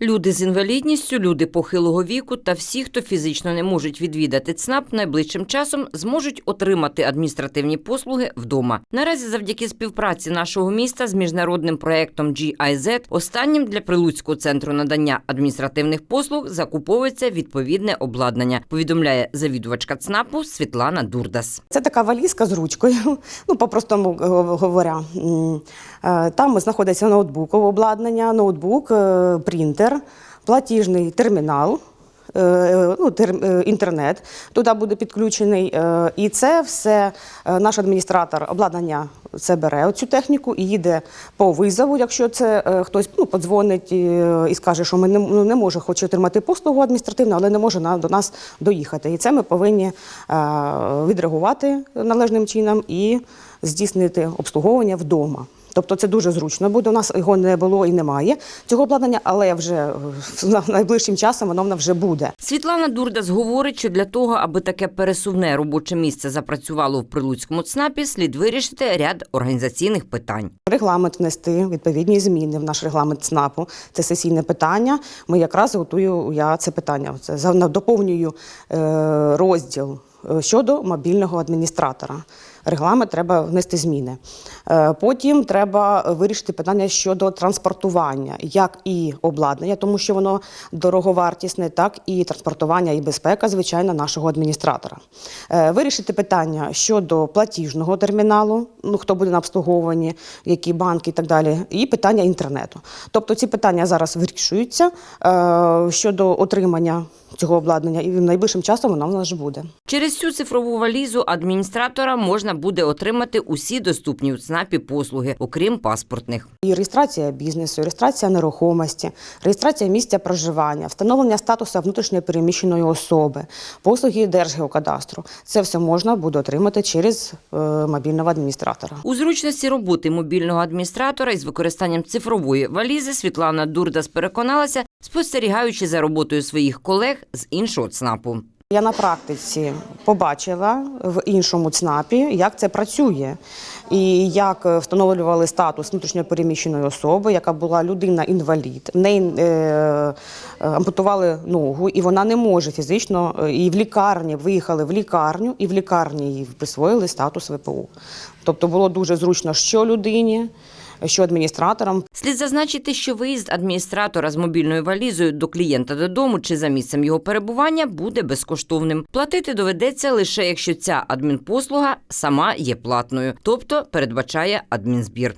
Люди з інвалідністю, люди похилого віку та всі, хто фізично не можуть відвідати ЦНАП, найближчим часом зможуть отримати адміністративні послуги вдома. Наразі, завдяки співпраці нашого міста з міжнародним проектом GIZ, останнім для Прилуцького центру надання адміністративних послуг закуповується відповідне обладнання. Повідомляє завідувачка ЦНАПу Світлана Дурдас. Це така валізка з ручкою, ну по-простому е, говоря. Е, Там знаходиться ноутбукове обладнання, ноутбук, е, принтер, платіжний термінал. е, Ну, тер- е, інтернет туди буде підключений, е, і це все е, наш адміністратор обладнання це бере цю техніку і їде по визову, якщо це е, хтось ну, подзвонить е, і скаже, що ми не, ну, не може, хоче отримати послугу адміністративну, але не може на, до нас доїхати. І це ми повинні е, відреагувати належним чином і здійснити обслуговування вдома. Тобто це дуже зручно буде. У нас його не було і немає цього обладнання, але вже е, найближчим часом воно вже буде. Світлана Дурдас говорить, що для того, аби таке пересувне робоче місце запрацювало в Прилуцькому ЦНАПі, слід вирішити ряд організаційних питань. Регламент внести відповідні зміни в наш регламент ЦНАПу. Це сесійне питання. Ми якраз готую я це питання. Це доповнюю е, розділ е, щодо мобільного адміністратора. Регламент треба внести зміни. Е, Потім треба вирішити питання щодо транспортування, як і обладнання, тому що воно дороговартісне, так і транспортування і безпека, звичайно, нашого адміністратора. Е, Вирішити питання щодо платіжного терміналу, ну хто буде на обслуговуванні, які банки і так далі, і питання інтернету. Тобто ці питання зараз вирішуються е, щодо отримання цього обладнання, і найближчим часом воно в нас буде. Через цю цифрову валізу адміністратора можна буде отримати усі доступні у ЦНАПі послуги, окрім паспортних. І реєстрація бізнесу, і реєстрація нерухомості, реєстрація місця проживання, встановлення статусу внутрішньо переміщеної особи, послуги Держгеокадастру. Це все можна буде отримати через е, мобільного адміністратора. У зручності роботи мобільного адміністратора із використанням цифрової валізи Світлана Дурдас переконалася, спостерігаючи за роботою своїх колег з іншого ЦНАПу. Я на практиці побачила в іншому ЦНАПі, як це працює, і як встановлювали статус внутрішньопереміщеної особи, яка була людина-інвалід. В неї е, е, ампутували ногу, і вона не може фізично. е, І в лікарні виїхали в лікарню, і в лікарні їй присвоїли статус ВПО. Тобто було дуже зручно, що людині, що адміністраторам. Слід зазначити, що виїзд адміністратора з мобільною валізою до клієнта додому чи за місцем його перебування буде безкоштовним. Платити доведеться лише якщо ця адмінпослуга сама є платною, тобто передбачає адмінзбір.